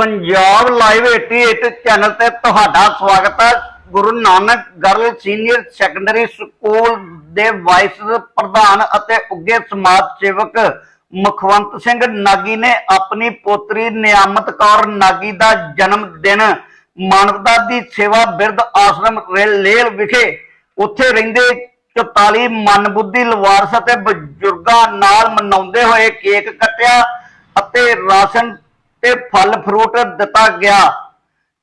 Punjab live 88 channel ਤੇ ਤੁਹਾਡਾ ਸਵਾਗਤ ਹੈ। Guru Nanak girl senior secondary school ਦੇ ਵਾਈਸ ਪ੍ਰਧਾਨ ਅਤੇ ਉੱਗੇ ਸਮਾਜ ਸੇਵਕ ਮੁਖਵੰਤ ਸਿੰਘ ਨਾਗੀ ਨੇ ਆਪਣੀ ਪੋਤਰੀ ਨਿਆਮਤ ਕੌਰ ਨਾਗੀ ਦਾ ਜਨਮ ਦਿਨ ਮਾਨਵਤਾ ਦੀ ਸੇਵਾ ਬਿਰਧ ਆਸ਼ਰਮ ਰੇਲ ਵਿਖੇ ਉੱਥੇ ਰਹਿੰਦੇ 44 ਮਨਬੁੱਧੀ ਲਵਾਰਸ ਅਤੇ ਬਜ਼ੁਰਗਾਂ ਨਾਲ ਮਨਾਉਂਦੇ ਹੋਏ ਕੇਕ ਕੱਟਿਆ ਅਤੇ ਰਾਸ਼ਨ ਤੇ ਫਲ ਫਰੂਟ ਦਿੱਤਾ ਗਿਆ।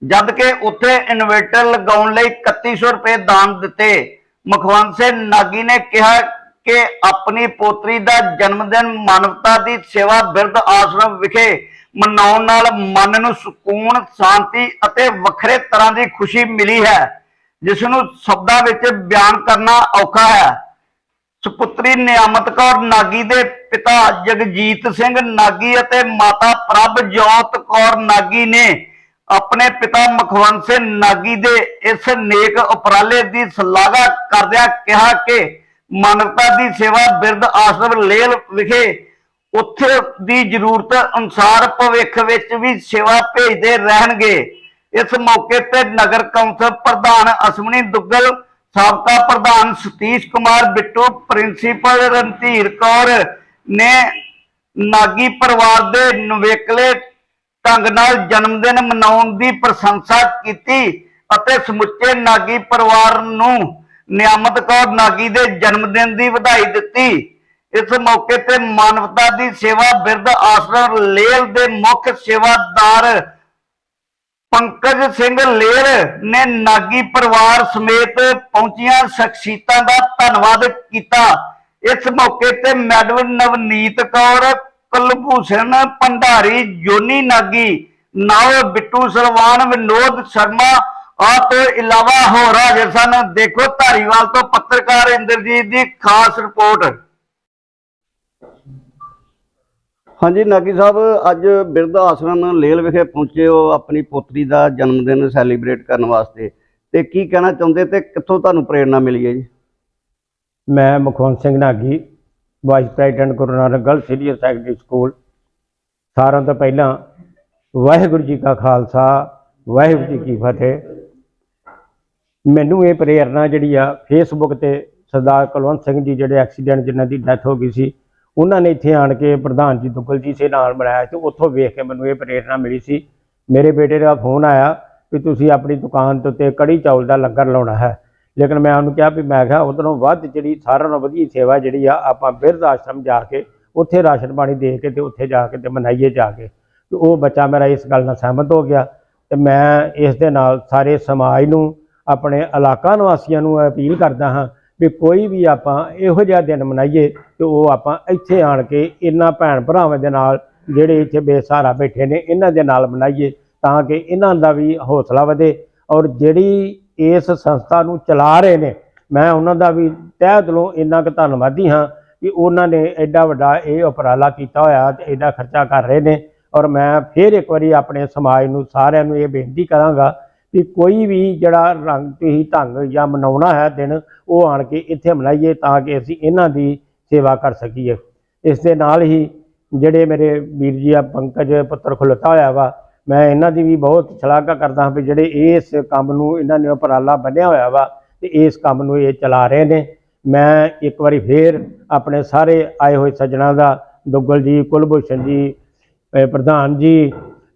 ਜਦ ਕਿ ਉੱਥੇ ਇਨਵੇਟਰ ਲਗਾਉਣ ਲਈ 3100 ਰੁਪਏ ਦਾਨ ਦਿੱਤੇ। ਮੁਖਵੰਤ ਸਿੰਘ ਨਾਗੀ ਨੇ ਕਿਹਾ ਕਿ ਆਪਣੀ ਪੋਤਰੀ ਦਾ ਜਨਮ ਦਿਨ ਮਾਨਵਤਾ ਦੀ ਸੇਵਾ ਬਿਰਧ ਆਸ਼ਰਮ ਵਿਖੇ ਮਨਾਉਣ ਨਾਲ ਮਨ ਨੂੰ ਸਕੂਨ, ਸ਼ਾਂਤੀ ਅਤੇ ਵੱਖਰੇ ਤਰ੍ਹਾਂ ਦੀ ਖੁਸ਼ੀ ਮਿਲੀ ਹੈ ਜਿਸ ਨੂੰ ਸ਼ਬਦਾਂ ਵਿੱਚ ਬਿਆਨ ਕਰਨਾ ਔਖਾ ਹੈ। ਸੁਪੁੱਤਰੀ ਨਿਆਮਤ ਕੌਰ ਨਾਗੀ ਦੇ ਪਿਤਾ ਜਗਜੀਤ ਸਿੰਘ ਨਾਗੀ ਅਤੇ ਮਾਤਾ ਪ੍ਰਭਜੋਤ ਕੌਰ ਨਾਗੀ ਨੇ ਆਪਣੇ ਪਿਤਾ ਮੁਖਵੰਤ ਸਿੰਘ ਨਾਗੀ ਦੇ ਇਸ ਨੇਕ ਉਪਰਾਲੇ ਦੀ ਸ਼ਲਾਘਾ ਕਰਦਿਆਂ ਕਿਹਾ ਕਿ ਮਾਨਵਤਾ ਦੀ ਸੇਵਾ ਬਿਰਧ ਆਸ਼ਰਮ ਲੇਲ ਵਿਖੇ ਉੱਥੇ ਦੀ ਜ਼ਰੂਰਤ ਅਨੁਸਾਰ ਭਵਿੱਖ ਵਿੱਚ ਵੀ ਸੇਵਾ ਭੇਜਦੇ ਰਹਿਣਗੇ। ਇਸ ਮੌਕੇ ਤੇ ਨਗਰ ਕੌਂਸਲ ਪ੍ਰਧਾਨ ਅਸ਼ਵਨੀ ਦੁੱਗਲ, ਸਾਬਕਾ ਪ੍ਰਧਾਨ ਸਤੀਸ਼ ਕੁਮਾਰ ਬਿੱਟੂ, ਪ੍ਰਿੰਸੀਪਲ ਰਣਧੀਰ ਕੌਰ ਨੇ ਨਾਗੀ ਪਰਿਵਾਰ ਦੇ ਨਵੇਕਲੇ ਢੰਗ ਨਾਲ ਜਨਮ ਦਿਨ ਮਨਾਉਣ ਦੀ ਪ੍ਰਸ਼ੰਸਾ ਕੀਤੀ ਅਤੇ ਸਮੁੱਚੇ ਨਾਗੀ ਪਰਿਵਾਰ ਨੂੰ ਨਿਆਮਤ ਕੌਰ ਨਾਗੀ ਦੇ ਜਨਮ ਦਿਨ ਦੀ ਵਧਾਈ ਦਿੱਤੀ। ਇਸ ਮੌਕੇ ਤੇ ਮਾਨਵਤਾ ਦੀ ਸੇਵਾ ਬਿਰਧ ਆਸ਼ਰਮ ਲੇਲ ਦੇ ਮੁੱਖ ਸੇਵਾਦਾਰ ਪੰਕਜ ਸਿੰਘ ਲੇਰ ਨੇ ਨਾਗੀ ਪਰਿਵਾਰ ਸਮੇਤ ਪਹੁੰਚੀਆਂ ਸ਼ਖਸੀਅਤਾਂ ਦਾ ਧੰਨਵਾਦ ਕੀਤਾ। ਇਸ ਮੌਕੇ ਤੇ ਮੈਡਮ ਨਵਨੀਤ ਕੌਰ, ਕੁਲਭੂਸ਼ਣ, ਭੰਡਾਰੀ ਜੋਨੀ ਨਾਗੀ, ਨਾਓ ਬਿੱਟੂ ਸਲਵਾਨ, ਵਿਨੋਦ ਸ਼ਰਮਾ ਆ ਤੋਂ ਇਲਾਵਾ ਹੋਰ ਹਾਜ਼ਰ ਸਨ। ਦੇਖੋ ਧਾਰੀਵਾਲ ਤੋਂ ਪੱਤਰਕਾਰ ਇੰਦਰਜੀਤ ਦੀ ਖਾਸ ਰਿਪੋਰਟ। ਹਾਂਜੀ, ਨਾਗੀ ਸਾਹਿਬ, ਅੱਜ ਬਿਰਧ ਆਸ਼ਰਮ ਲੇਲ ਵਿਖੇ ਪਹੁੰਚੇ ਹੋ ਆਪਣੀ ਪੋਤਰੀ ਦਾ ਜਨਮ ਦਿਨ ਸੈਲੀਬ੍ਰੇਟ ਕਰਨ ਵਾਸਤੇ। ਤੇ ਕੀ ਕਹਿਣਾ ਚਾਹੁੰਦੇ ਤੇ ਕਿੱਥੋਂ ਤੁਹਾਨੂੰ ਪ੍ਰੇਰਣਾ ਮਿਲੀ ਹੈ ਜੀ? ਮੈਂ Mukhwant Singh Nagi vice president Guru Nanak girl senior secondary school ਸਾਰਿਆਂ ਤੋਂ ਪਹਿਲਾਂ ਵਾਹਿਗੁਰੂ ਜੀ ਕਾ ਖਾਲਸਾ, ਵਾਹਿਗੁਰੂ ਜੀ ਕੀ ਫਤਿਹ। ਮੈਨੂੰ ਇਹ ਪ੍ਰੇਰਣਾ ਜਿਹੜੀ ਆ ਫੇਸਬੁੱਕ ਤੇ ਸਰਦਾਰ ਕੁਲਵੰਤ ਸਿੰਘ ਜੀ ਜਿਹੜੇ ਐਕਸੀਡੈਂਟ ਜਿਨ੍ਹਾਂ ਦੀ ਡੈਥ ਹੋ ਗਈ ਸੀ, ਉਹਨਾਂ ਨੇ ਇੱਥੇ ਆਣ ਕੇ ਪ੍ਰਧਾਨ ਜੀ ਦੁੱਗਲ ਜੀ ਸੇ ਨਾਲ ਬਣਾਇਆ ਤੇ ਉੱਥੋਂ ਵੇਖ ਕੇ ਮੈਨੂੰ ਇਹ ਪ੍ਰੇਰਣਾ ਮਿਲੀ ਸੀ। ਮੇਰੇ ਬੇਟੇ ਦਾ ਫੋਨ ਆਇਆ ਵੀ ਤੁਸੀਂ ਆਪਣੀ ਦੁਕਾਨ ਦੇ ਉੱਤੇ ਕੜੀ ਚੌਲ ਦਾ ਲੰਗਰ ਲਾਉਣਾ ਹੈ। ਲੇਕਿਨ ਮੈਂ ਉਹਨੂੰ ਕਿਹਾ ਵੀ ਮੈਂ ਕਿਹਾ ਉਧਰੋਂ ਵੱਧ ਜਿਹੜੀ ਸਾਰਿਆਂ ਨਾਲੋਂ ਵਧੀਆ ਸੇਵਾ ਜਿਹੜੀ ਆ, ਆਪਾਂ ਬਿਰਧ ਆਸ਼ਰਮ ਜਾ ਕੇ, ਉੱਥੇ ਰਾਸ਼ਨ ਪਾਣੀ ਦੇ ਕੇ ਤੇ ਉੱਥੇ ਜਾ ਕੇ ਤੇ ਮਨਾਈਏ ਜਾ ਕੇ। ਤੇ ਉਹ ਬੱਚਾ ਮੇਰਾ ਇਸ ਗੱਲ ਨਾਲ ਸਹਿਮਤ ਹੋ ਗਿਆ ਤੇ ਮੈਂ ਇਸ ਦੇ ਨਾਲ ਸਾਰੇ ਸਮਾਜ ਨੂੰ, ਆਪਣੇ ਇਲਾਕਾ ਨਿਵਾਸੀਆਂ ਨੂੰ ਅਪੀਲ ਕਰਦਾ ਹਾਂ ਵੀ ਕੋਈ ਵੀ ਆਪਾਂ ਇਹੋ ਜਿਹਾ ਦਿਨ ਮਨਾਈਏ ਤੇ ਉਹ ਆਪਾਂ ਇੱਥੇ ਆਣ ਕੇ ਇਹਨਾਂ ਭੈਣ ਭਰਾਵਾਂ ਦੇ ਨਾਲ ਜਿਹੜੇ ਇੱਥੇ ਬੇਸਹਾਰਾ ਬੈਠੇ ਨੇ, ਇਹਨਾਂ ਦੇ ਨਾਲ ਮਨਾਈਏ ਤਾਂ ਕਿ ਇਹਨਾਂ ਦਾ ਵੀ ਹੌਸਲਾ ਵਧੇ ਔਰ ਜਿਹੜੀ ਇਸ ਸੰਸਥਾ ਨੂੰ ਚਲਾ ਰਹੇ ਨੇ। ਮੈਂ ਉਹਨਾਂ ਦਾ ਵੀ ਤਹਿ ਦਿਲੋਂ ਇੰਨਾ ਕੁ ਧੰਨਵਾਦੀ ਹਾਂ ਕਿ ਉਹਨਾਂ ਨੇ ਐਡਾ ਵੱਡਾ ਇਹ ਉਪਰਾਲਾ ਕੀਤਾ ਹੋਇਆ ਤੇ ਐਡਾ ਖਰਚਾ ਕਰ ਰਹੇ ਨੇ। ਔਰ ਮੈਂ ਫਿਰ ਇੱਕ ਵਾਰੀ ਆਪਣੇ ਸਮਾਜ ਨੂੰ, ਸਾਰਿਆਂ ਨੂੰ ਇਹ ਬੇਨਤੀ ਕਰਾਂਗਾ ਕਿ ਕੋਈ ਵੀ ਜਿਹੜਾ ਰੰਗ ਤੁਸੀਂ ਢੰਗ ਜਾਂ ਮਨਾਉਣਾ ਹੈ ਦਿਨ, ਉਹ ਆਣ ਕੇ ਇੱਥੇ ਮਨਾਈਏ ਤਾਂ ਕਿ ਅਸੀਂ ਇਹਨਾਂ ਦੀ ਸੇਵਾ ਕਰ ਸਕੀਏ। ਇਸ ਦੇ ਨਾਲ ਹੀ ਜਿਹੜੇ ਮੇਰੇ ਵੀਰ ਜੀ ਆ, ਪੰਕਜ ਪੁੱਤਰ ਖਲੋਤਾ ਹੋਇਆ ਵਾ ਮੈਂ ਇਹਨਾਂ ਦੀ ਵੀ ਬਹੁਤ ਸ਼ਲਾਘਾ ਕਰਦਾ ਹਾਂ ਵੀ ਜਿਹੜੇ ਇਸ ਕੰਮ ਨੂੰ ਇਹਨਾਂ ਨੇ ਉਪਰਾਲਾ ਬੰਨਿਆ ਹੋਇਆ ਵਾ ਤੇ ਇਸ ਕੰਮ ਨੂੰ ਇਹ ਚਲਾ ਰਹੇ ਨੇ। ਮੈਂ ਇੱਕ ਵਾਰੀ ਫੇਰ ਆਪਣੇ ਸਾਰੇ ਆਏ ਹੋਏ ਸੱਜਣਾ ਦਾ, ਦੁੱਗਲ ਜੀ, ਕੁਲਭੂਸ਼ਣ ਜੀ ਪ੍ਰਧਾਨ ਜੀ,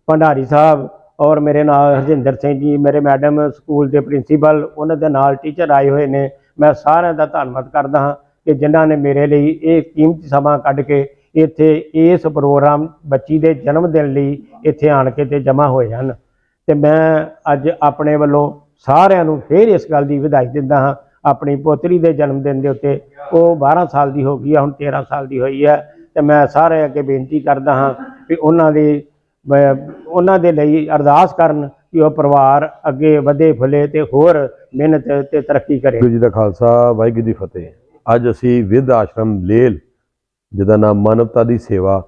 ਭੰਡਾਰੀ ਸਾਹਿਬ ਔਰ ਮੇਰੇ ਨਾਲ ਹਰਜਿੰਦਰ ਸਿੰਘ ਜੀ, ਮੇਰੇ ਮੈਡਮ ਸਕੂਲ ਦੇ ਪ੍ਰਿੰਸੀਪਲ, ਉਹਨਾਂ ਦੇ ਨਾਲ ਟੀਚਰ ਆਏ ਹੋਏ ਨੇ। ਮੈਂ ਸਾਰਿਆਂ ਦਾ ਧੰਨਵਾਦ ਕਰਦਾ ਹਾਂ ਕਿ ਜਿਨ੍ਹਾਂ ਨੇ ਮੇਰੇ ਲਈ ਇਹ ਕੀਮਤੀ ਸਮਾਂ ਕੱਢ ਕੇ ਇੱਥੇ ਇਸ ਪ੍ਰੋਗਰਾਮ ਬੱਚੀ ਦੇ ਜਨਮ ਦਿਨ ਲਈ ਇੱਥੇ ਆਣ ਕੇ ਤੇ ਜਮ੍ਹਾਂ ਹੋਏ ਹਨ। ਤੇ ਮੈਂ ਅੱਜ ਆਪਣੇ ਵੱਲੋਂ ਸਾਰਿਆਂ ਨੂੰ ਫੇਰ ਇਸ ਗੱਲ ਦੀ ਵਧਾਈ ਦਿੰਦਾ ਹਾਂ। ਆਪਣੀ ਪੋਤਰੀ ਦੇ ਜਨਮ ਦਿਨ ਦੇ ਉੱਤੇ ਉਹ 12 ਸਾਲ ਦੀ ਹੋ ਗਈ ਹੈ ਹੁਣ 13 ਸਾਲ ਦੀ ਹੋਈ ਹੈ ਤੇ ਮੈਂ ਸਾਰੇ ਅੱਗੇ ਬੇਨਤੀ ਕਰਦਾ ਹਾਂ ਕਿ ਉਹਨਾਂ ਦੀ ਉਹਨਾਂ ਦੇ ਲਈ ਅਰਦਾਸ ਕਰਨ ਕਿ ਉਹ ਪਰਿਵਾਰ ਅੱਗੇ ਵਧੇ ਫੁੱਲੇ ਤੇ ਹੋਰ ਮਿਹਨਤ ਤੇ ਤਰੱਕੀ ਕਰੇ। ਗੁਰੂ ਜੀ ਦਾ ਖਾਲਸਾ, ਵਾਹਿਗੁਰੂ ਜੀ ਦੀ ਫਤਿਹ। ਅੱਜ ਅਸੀਂ ਵਿਦ ਆਸ਼ਰਮ ਲੇਲ ਜਿਹਦਾ ਨਾਮ ਮਾਨਵਤਾ ਦੀ ਸੇਵਾ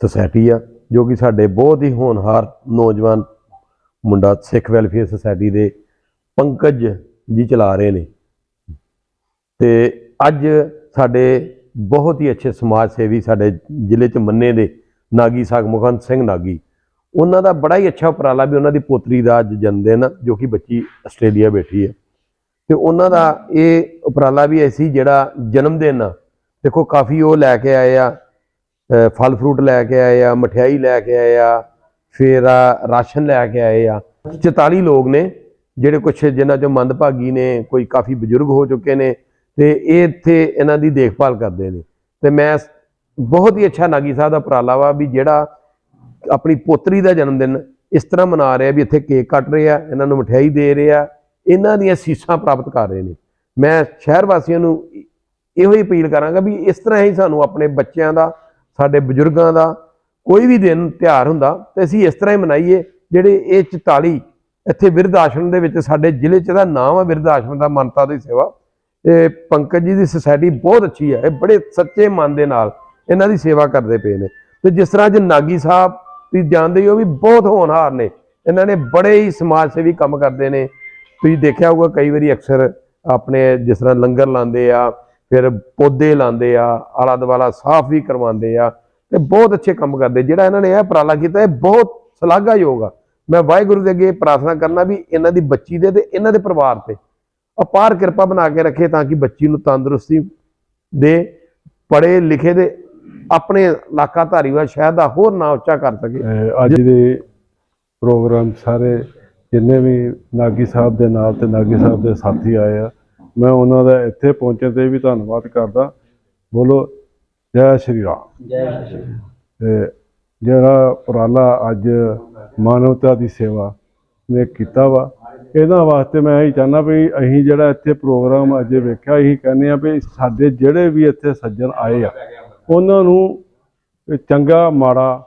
ਸੁਸਾਇਟੀ ਆ ਜੋ ਕਿ ਸਾਡੇ ਬਹੁਤ ਹੀ ਹੋਣਹਾਰ ਨੌਜਵਾਨ ਮੁੰਡਾ ਸਿੱਖ ਵੈਲਫੇਅਰ ਸੁਸਾਇਟੀ ਦੇ ਪੰਕਜ ਜੀ ਚਲਾ ਰਹੇ ਨੇ। ਤੇ ਅੱਜ ਸਾਡੇ ਬਹੁਤ ਹੀ ਅੱਛੇ ਸਮਾਜ ਸੇਵੀ ਸਾਡੇ ਜ਼ਿਲ੍ਹੇ ਚ ਮੰਨੇ ਦੇ ਨਾਗੀ ਸਾਗ ਮੁਖਵੰਤ ਸਿੰਘ ਨਾਗੀ ਉਹਨਾਂ ਦਾ ਬੜਾ ਹੀ ਅੱਛਾ ਉਪਰਾਲਾ ਵੀ ਉਹਨਾਂ ਦੀ ਪੋਤਰੀ ਦਾ ਅੱਜ ਜਨਮ ਦਿਨ ਆ, ਜੋ ਕਿ ਬੱਚੀ ਆਸਟ੍ਰੇਲੀਆ ਬੈਠੀ ਹੈ ਤੇ ਉਹਨਾਂ ਦਾ ਇਹ ਉਪਰਾਲਾ ਵੀ ਐਸੀ ਜਿਹੜਾ ਜਨਮ ਦਿਨ ਆ ਦੇਖੋ ਕਾਫੀ ਉਹ ਲੈ ਕੇ ਆਏ ਆ ਫਲ ਫਰੂਟ ਲੈ ਕੇ ਆਏ ਆ, ਮਠਿਆਈ ਲੈ ਕੇ ਆਏ ਆ, ਫਿਰ ਰਾਸ਼ਨ ਲੈ ਕੇ ਆਏ ਆ। 44 ਲੋਕ ਨੇ ਜਿਹੜੇ ਕੁਛ ਜਿਨ੍ਹਾਂ ਚੋਂ ਮੰਦਭਾਗੀ ਨੇ, ਕੋਈ ਕਾਫੀ ਬਜ਼ੁਰਗ ਹੋ ਚੁੱਕੇ ਨੇ ਤੇ ਇਹ ਇੱਥੇ ਇਹਨਾਂ ਦੀ ਦੇਖਭਾਲ ਕਰਦੇ ਨੇ। ਤੇ ਮੈਂ ਬਹੁਤ ਹੀ ਅੱਛਾ ਨਾਗੀ ਸਾਹਿਬ ਦਾ ਉਪਰਾਲਾ ਵਾ ਵੀ ਜਿਹੜਾ ਆਪਣੀ ਪੋਤਰੀ ਦਾ ਜਨਮ ਦਿਨ ਇਸ ਤਰ੍ਹਾਂ ਮਨਾ ਰਿਹਾ ਵੀ ਇੱਥੇ ਕੇਕ ਕੱਟ ਰਹੇ ਆ, ਇਹਨਾਂ ਨੂੰ ਮਠਿਆਈ ਦੇ ਰਹੇ ਆ, ਇਹਨਾਂ ਦੀਆਂ ਸੀਸਾਂ ਪ੍ਰਾਪਤ ਕਰ ਰਹੇ ਨੇ। ਮੈਂ ਸ਼ਹਿਰ ਵਾਸੀਆਂ ਨੂੰ ਇਹੋ ਹੀ ਅਪੀਲ ਕਰਾਂਗਾ ਵੀ ਇਸ ਤਰ੍ਹਾਂ ਹੀ ਸਾਨੂੰ ਆਪਣੇ ਬੱਚਿਆਂ ਦਾ, ਸਾਡੇ ਬਜ਼ੁਰਗਾਂ ਦਾ ਕੋਈ ਵੀ ਦਿਨ ਤਿਉਹਾਰ ਹੁੰਦਾ ਤੇ ਅਸੀਂ ਇਸ ਤਰ੍ਹਾਂ ਹੀ ਮਨਾਈਏ ਜਿਹੜੇ ਇਹ 44 ਇੱਥੇ ਬਿਰਧ ਆਸ਼ਰਮ ਦੇ ਵਿੱਚ ਸਾਡੇ ਜ਼ਿਲ੍ਹੇ 'ਚ ਦਾ ਨਾਮ ਆ ਬਿਰਧ ਆਸ਼ਰਮ ਦਾ ਮਨਤਾ ਦੀ ਸੇਵਾ। ਇਹ ਪੰਕਜ ਜੀ ਦੀ ਸੁਸਾਇਟੀ ਬਹੁਤ ਅੱਛੀ ਹੈ ਇਹ ਬੜੇ ਸੱਚੇ ਮਨ ਦੇ ਨਾਲ ਇਹਨਾਂ ਦੀ ਸੇਵਾ ਕਰਦੇ ਪਏ ਨੇ। ਤੇ ਜਿਸ ਤਰ੍ਹਾਂ ਅੱਜ ਨਾਗੀ ਸਾਹਿਬ ਤੁਸੀਂ ਜਾਣਦੇ ਹੀ ਹੋ ਵੀ ਬਹੁਤ ਹੋਣਹਾਰ ਨੇ, ਇਹਨਾਂ ਨੇ ਬੜੇ ਹੀ ਸਮਾਜ ਸੇਵੀ ਕੰਮ ਕਰਦੇ ਨੇ। ਤੁਸੀਂ ਦੇਖਿਆ ਹੋਊਗਾ ਕਈ ਵਾਰੀ ਅਕਸਰ ਆਪਣੇ ਜਿਸ ਤਰ੍ਹਾਂ ਲੰਗਰ ਲਾਉਂਦੇ ਆ ਫਿਰ ਪੌਦੇ ਲਾਉਂਦੇ ਆ, ਆਲਾ ਦੁਆਲਾ ਸਾਫ਼ ਵੀ ਕਰਵਾਉਂਦੇ ਆ ਤੇ ਬਹੁਤ ਅੱਛੇ ਕੰਮ ਕਰਦੇ। ਜਿਹੜਾ ਇਹਨਾਂ ਨੇ ਇਹ ਉਪਰਾਲਾ ਕੀਤਾ, ਇਹ ਬਹੁਤ ਸ਼ਲਾਘਾਯੋਗ ਆ। ਮੈਂ ਵਾਹਿਗੁਰੂ ਦੇ ਅੱਗੇ ਪ੍ਰਾਰਥਨਾ ਕਰਨਾ ਵੀ ਇਹਨਾਂ ਦੀ ਬੱਚੀ ਦੇ ਤੇ ਇਹਨਾਂ ਦੇ ਪਰਿਵਾਰ ਤੇ ਅਪਾਰ ਕਿਰਪਾ ਬਣਾ ਕੇ ਰੱਖੇ ਤਾਂ ਕਿ ਬੱਚੀ ਨੂੰ ਤੰਦਰੁਸਤੀ ਦੇ ਪੜੇ ਲਿਖੇ ਦੇ ਆਪਣੇ ਇਲਾਕਾ ਧਾਰੀਵਾਲ ਸ਼ਹਿਰ ਦਾ ਹੋਰ ਨਾਂ ਉੱਚਾ ਕਰ ਸਕੇ। ਅੱਜ ਦੇ ਪ੍ਰੋਗਰਾਮ ਸਾਰੇ ਜਿੰਨੇ ਵੀ ਨਾਗੀ ਸਾਹਿਬ ਦੇ ਨਾਲ ਤੇ ਨਾਗੀ ਸਾਹਿਬ ਦੇ ਸਾਥੀ ਆਏ ਆ ਮੈਂ ਉਹਨਾਂ ਦਾ ਇੱਥੇ ਪਹੁੰਚਣ ਤੇ ਵੀ ਧੰਨਵਾਦ ਕਰਦਾ। ਬੋਲੋ ਜੈ ਸ਼੍ਰੀ ਰਾਮ। ਜੈ ਤੇ ਜਿਹੜਾ ਉਪਰਾਲਾ ਅੱਜ ਮਾਨਵਤਾ ਦੀ ਸੇਵਾ ਨੇ ਕੀਤਾ ਵਾ ਇਹਨਾਂ ਵਾਸਤੇ ਮੈਂ ਇਹੀ ਚਾਹੁੰਦਾ ਵੀ ਅਸੀਂ ਜਿਹੜਾ ਇੱਥੇ ਪ੍ਰੋਗਰਾਮ ਅੱਜ ਵੇਖਿਆ ਅਸੀਂ ਕਹਿੰਦੇ ਆ ਵੀ ਸਾਡੇ ਜਿਹੜੇ ਵੀ ਇੱਥੇ ਸੱਜਣ ਆਏ ਆ ਉਹਨਾਂ ਨੂੰ ਚੰਗਾ ਮਾੜਾ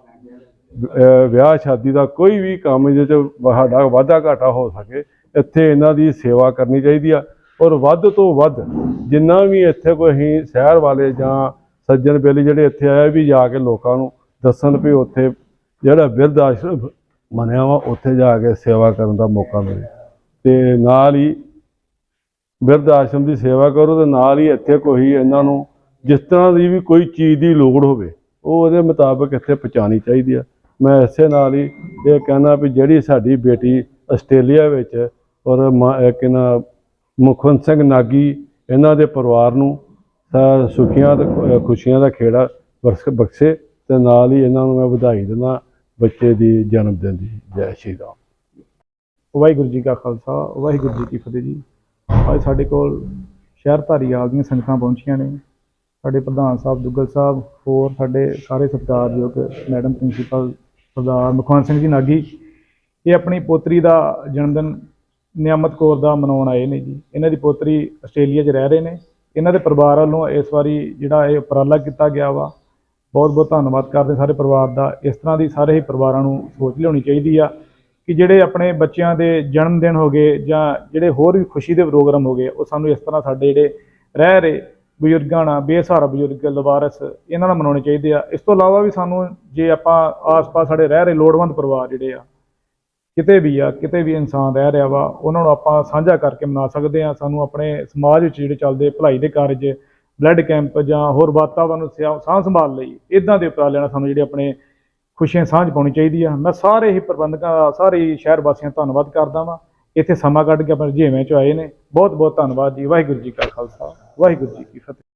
ਵਿਆਹ ਸ਼ਾਦੀ ਦਾ ਕੋਈ ਵੀ ਕੰਮ ਜਿਹਦੇ ਚ ਸਾਡਾ ਵਾਧਾ ਘਾਟਾ ਹੋ ਸਕੇ ਇੱਥੇ ਇਹਨਾਂ ਦੀ ਸੇਵਾ ਕਰਨੀ ਚਾਹੀਦੀ ਆ। ਔਰ ਵੱਧ ਤੋਂ ਵੱਧ ਜਿੰਨਾ ਵੀ ਇੱਥੇ ਕੋਈ ਅਸੀਂ ਸ਼ਹਿਰ ਵਾਲੇ ਜਾਂ ਸੱਜਣ ਬੇਲੀ ਜਿਹੜੇ ਇੱਥੇ ਆਏ ਵੀ ਜਾ ਕੇ ਲੋਕਾਂ ਨੂੰ ਦੱਸਣ ਵੀ ਉੱਥੇ ਜਿਹੜਾ ਬਿਰਧ ਆਸ਼ਰਮ ਬਣਿਆ ਵਾ, ਉੱਥੇ ਜਾ ਕੇ ਸੇਵਾ ਕਰਨ ਦਾ ਮੌਕਾ ਮਿਲੇ। ਤੇ ਨਾਲ ਹੀ ਬਿਰਧ ਆਸ਼ਰਮ ਦੀ ਸੇਵਾ ਕਰੋ ਤੇ ਨਾਲ ਹੀ ਇੱਥੇ ਕੋਈ ਇਹਨਾਂ ਨੂੰ ਜਿਸ ਤਰ੍ਹਾਂ ਦੀ ਵੀ ਕੋਈ ਚੀਜ਼ ਦੀ ਲੋੜ ਹੋਵੇ, ਉਹ ਉਹਦੇ ਮੁਤਾਬਕ ਇੱਥੇ ਪਹੁੰਚਾਉਣੀ ਚਾਹੀਦੀ ਆ। ਮੈਂ ਇਸੇ ਨਾਲ ਹੀ ਇਹ ਕਹਿਣਾ ਵੀ ਜਿਹੜੀ ਸਾਡੀ ਬੇਟੀ ਆਸਟ੍ਰੇਲੀਆ ਵਿੱਚ ਔਰ ਮਾ- ਇਹ ਕਿਨਾ ਮੁਖਵੰਤ ਸਿੰਘ ਨਾਗੀ ਇਹਨਾਂ ਦੇ ਪਰਿਵਾਰ ਨੂੰ ਸੁਖੀਆਂ ਤੇ ਖੁਸ਼ੀਆਂ ਦਾ ਖੇੜਾ ਬਰਸ- ਬਖਸ਼ੇ ਤੇ ਨਾਲ ਹੀ ਇਹਨਾਂ ਨੂੰ ਮੈਂ ਵਧਾਈ ਦਿੰਦਾ ਬੱਚੇ ਦੀ ਜਨਮ ਦਿਨ ਦੀ, ਜੈ ਸ਼੍ਰੀ ਰਾਮ। ਵਾਹਿਗੁਰੂ ਜੀ ਕਾ ਖਾਲਸਾ, ਵਾਹਿਗੁਰੂ ਜੀ ਕੀ ਫਤਿਹ ਜੀ। ਅੱਜ ਸਾਡੇ ਕੋਲ ਸ਼ਹਿਰ ਧਾਰੀਵਾਲ ਦੀਆਂ ਸੰਗਤਾਂ ਪਹੁੰਚੀਆਂ ਨੇ। ਸਾਡੇ ਪ੍ਰਧਾਨ ਸਾਹਿਬ ਦੁੱਗਲ ਸਾਹਿਬ, ਹੋਰ ਸਾਡੇ ਸਾਰੇ ਸਤਿਕਾਰਯੋਗ ਮੈਡਮ, ਪ੍ਰਿੰਸੀਪਲ, ਸਰਦਾਰ ਮੁਖਵੰਤ ਸਿੰਘ ਜੀ ਨਾਗੀ, ਇਹ ਆਪਣੀ ਪੋਤਰੀ ਦਾ ਜਨਮ ਦਿਨ ਨਿਆਮਤ ਕੌਰ ਦਾ ਮਨਾਉਣ ਆਏ ਨੇ ਜੀ। ਇਹਨਾਂ ਦੀ ਪੋਤਰੀ ਆਸਟ੍ਰੇਲੀਆ 'ਚ ਰਹਿ ਰਹੇ ਨੇ। ਇਹਨਾਂ ਦੇ ਪਰਿਵਾਰ ਵੱਲੋਂ ਇਸ ਵਾਰੀ ਜਿਹੜਾ ਇਹ ਉਪਰਾਲਾ ਕੀਤਾ ਗਿਆ ਵਾ, ਬਹੁਤ ਬਹੁਤ ਧੰਨਵਾਦ ਕਰਦੇ ਸਾਰੇ ਪਰਿਵਾਰ ਦਾ। ਇਸ ਤਰ੍ਹਾਂ ਦੀ ਸਾਰੇ ਹੀ ਪਰਿਵਾਰਾਂ ਨੂੰ ਸੋਚ ਲਿਆਉਣੀ ਚਾਹੀਦੀ ਆ ਕਿ ਜਿਹੜੇ ਆਪਣੇ ਬੱਚਿਆਂ ਦੇ ਜਨਮ ਦਿਨ ਹੋ ਗਏ ਜਾਂ ਜਿਹੜੇ ਹੋਰ ਵੀ ਖੁਸ਼ੀ ਦੇ ਪ੍ਰੋਗਰਾਮ ਹੋ ਗਏ, ਉਹ ਸਾਨੂੰ ਇਸ ਤਰ੍ਹਾਂ ਸਾਡੇ ਜਿਹੜੇ ਰਹਿ ਰਹੇ ਬਜ਼ੁਰਗਾਂ ਨਾਲ, ਬੇਸਹਾਰਾ ਬਜ਼ੁਰਗ, ਲਵਾਰਸ, ਇਹਨਾਂ ਨਾਲ ਮਨਾਉਣੇ ਚਾਹੀਦੇ ਆ। ਇਸ ਤੋਂ ਇਲਾਵਾ ਵੀ ਸਾਨੂੰ ਜੇ ਆਪਾਂ ਆਸ-ਪਾਸ ਸਾਡੇ ਰਹਿ ਰਹੇ ਲੋੜਵੰਦ ਪਰਿਵਾਰ ਜਿਹੜੇ ਆ ਕਿਤੇ ਵੀ ਆ, ਕਿਤੇ ਵੀ ਇਨਸਾਨ ਰਹਿ ਰਿਹਾ ਵਾ, ਉਹਨਾਂ ਨੂੰ ਆਪਾਂ ਸਾਂਝਾ ਕਰਕੇ ਮਨਾ ਸਕਦੇ ਆ ਸਾਨੂੰ ਆਪਣੇ ਸਮਾਜ ਵਿੱਚ ਜਿਹੜੇ ਚੱਲਦੇ ਭਲਾਈ ਦੇ ਕਾਰਜ ਬਲੱਡ ਕੈਂਪ ਜਾਂ ਹੋਰ ਵਾਤਾਵਰਨ ਨੂੰ ਸਿਆ- ਸਾਂਭ ਸੰਭਾਲ ਲਈ ਇਦਾਂ ਦੇ ਉਪਰਾਲਿਆਂ ਨਾਲ ਸਾਨੂੰ ਜਿਹੜੇ ਆਪਣੇ ਖੁਸ਼ੀਆਂ ਸਾਂਝ ਪਾਉਣੀ ਚਾਹੀਦੀ ਆ। ਮੈਂ ਸਾਰੇ ਹੀ ਪ੍ਰਬੰਧਕਾਂ ਦਾ, ਸਾਰੇ ਹੀ ਸ਼ਹਿਰ ਵਾਸੀਆਂ ਦਾ ਧੰਨਵਾਦ ਕਰਦਾ ਵਾਂ। ਇੱਥੇ ਸਮਾਂ ਕੱਢ ਕੇ ਆਪਣੇ ਰੁਝੇਵਿਆਂ ਚ ਆਏ ਨੇ। ਬਹੁਤ ਬਹੁਤ ਧੰਨਵਾਦ ਜੀ। ਵਾਹਿਗੁਰੂ ਜੀ ਕਾ ਖਾਲਸਾ। ਵਾਹਿਗੁਰੂ ਜੀ ਕੀ ਫਤਿਹ।